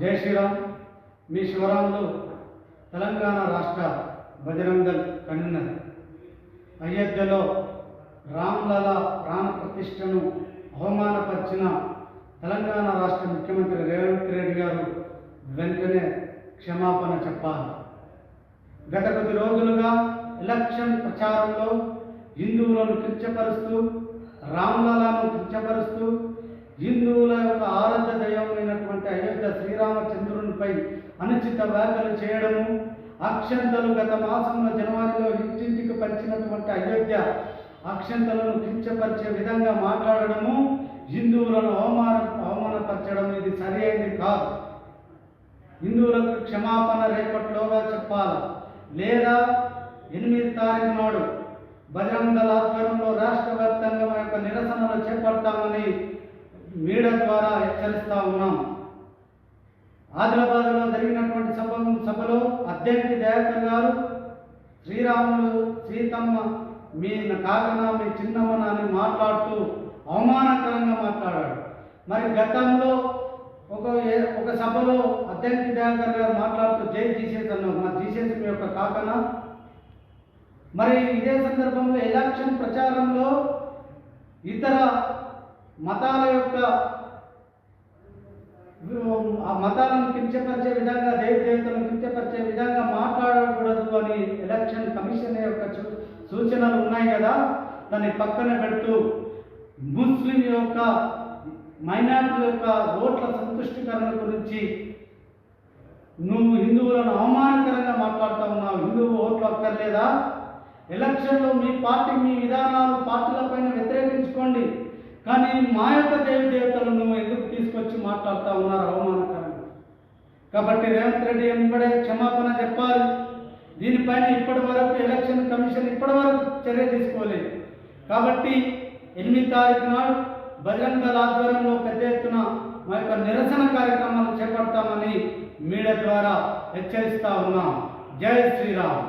జై శ్రీరామ్. మీ శివరాములు తెలంగాణ రాష్ట్ర బజరంగల్ కన్వీనర్. అయోధ్యలో రామ్లల ప్రాణ ప్రతిష్టను అవమానపరిచిన తెలంగాణ రాష్ట్ర ముఖ్యమంత్రి రేవంత్ రెడ్డి గారు వెంటనే క్షమాపణ చెప్పాలి. గత కొద్ది రోజులుగా ఎలక్షన్ ప్రచారంలో హిందువులను కించపరుస్తూ రామ్లలాను కించపరుస్తూ హిందువుల యొక్క ఆరాధ్య దైవమైనటువంటి అయోధ్య శ్రీరామచంద్రునిపై అనుచిత వ్యాఖ్యలు చేయడము అక్షంతలు గత మాసంలో జనవరిలో ఇంటింటికి పంచినటువంటి అయోధ్య అక్షంతలను కించపరిచే విధంగా మాట్లాడడము హిందువులను అవమాన అవమానపరచడం ఇది సరి అయింది కాదు. హిందువులకు క్షమాపణ రేపట్లోగా చెప్పాలి? లేదా ఎనిమిది తారీఖు నాడు బజరంగ ఆధ్వర్యంలో రాష్ట్ర వ్యాప్తంగా మా యొక్క నిరసనలు చేపడతామని మీడియా ద్వారా హెచ్చరిస్తా ఉన్నాం. ఆదిలాబాద్లో జరిగినటువంటి సభ సభలో అధ్యక్షుడి దయాకర్ గారు శ్రీరాములు సీతమ్మ మీ కాకన మీ చిన్నమ్మన అని మాట్లాడుతూ అవమానకరంగా మాట్లాడాడు మరి గతంలో ఒక ఏ- ఒక సభలో అద్దెంకి దయాకర్ గారు మాట్లాడుతూ జై జీసస్ అన్నారు మా జీసస్ మీ యొక్క కాకన. మరి ఇదే సందర్భంలో ఎలక్షన్ ప్రచారంలో ఇతర మతాల యొక్క ఆ మతాలను కించపరిచే విధంగా దేవదేవతలను కించపరిచే విధంగా మాట్లాడకూడదు అని ఎలక్షన్ కమిషన్ యొక్క సూచనలు ఉన్నాయి కదా. దాన్ని పక్కన పెడుతూ ముస్లిం యొక్క మైనార్టీల యొక్క ఓట్ల సంతుష్టికరణ గురించి నువ్వు హిందువులను అవమానకరంగా మాట్లాడుతూ ఉన్నావు. హిందువు ఓట్లు అక్కర్లేదా? ఎలక్షన్లో మీ పార్టీ మీ విధానాలు పార్టీలపైన వ్యతిరేకించుకోండి కానీ మా యొక్క దేవి దేవతలను ఎందుకు తీసుకొచ్చి మాట్లాడుతూ ఉన్నారు అవమానకరంగా. కాబట్టి రేవంత్ రెడ్డి ఎంబడే క్షమాపణ చెప్పాలి. దీనిపైన ఇప్పటి వరకు ఎలక్షన్ కమిషన్ ఇప్పటి వరకు చర్య తీసుకోలేదు. కాబట్టి ఎనిమిది తారీఖు నాడు బజరంగ దళ ఆధ్వర్యంలో పెద్ద ఎత్తున మా యొక్క నిరసన కార్యక్రమాలు చేపడతామని మీడియా ద్వారా హెచ్చరిస్తా ఉన్నాం. జై శ్రీరామ్.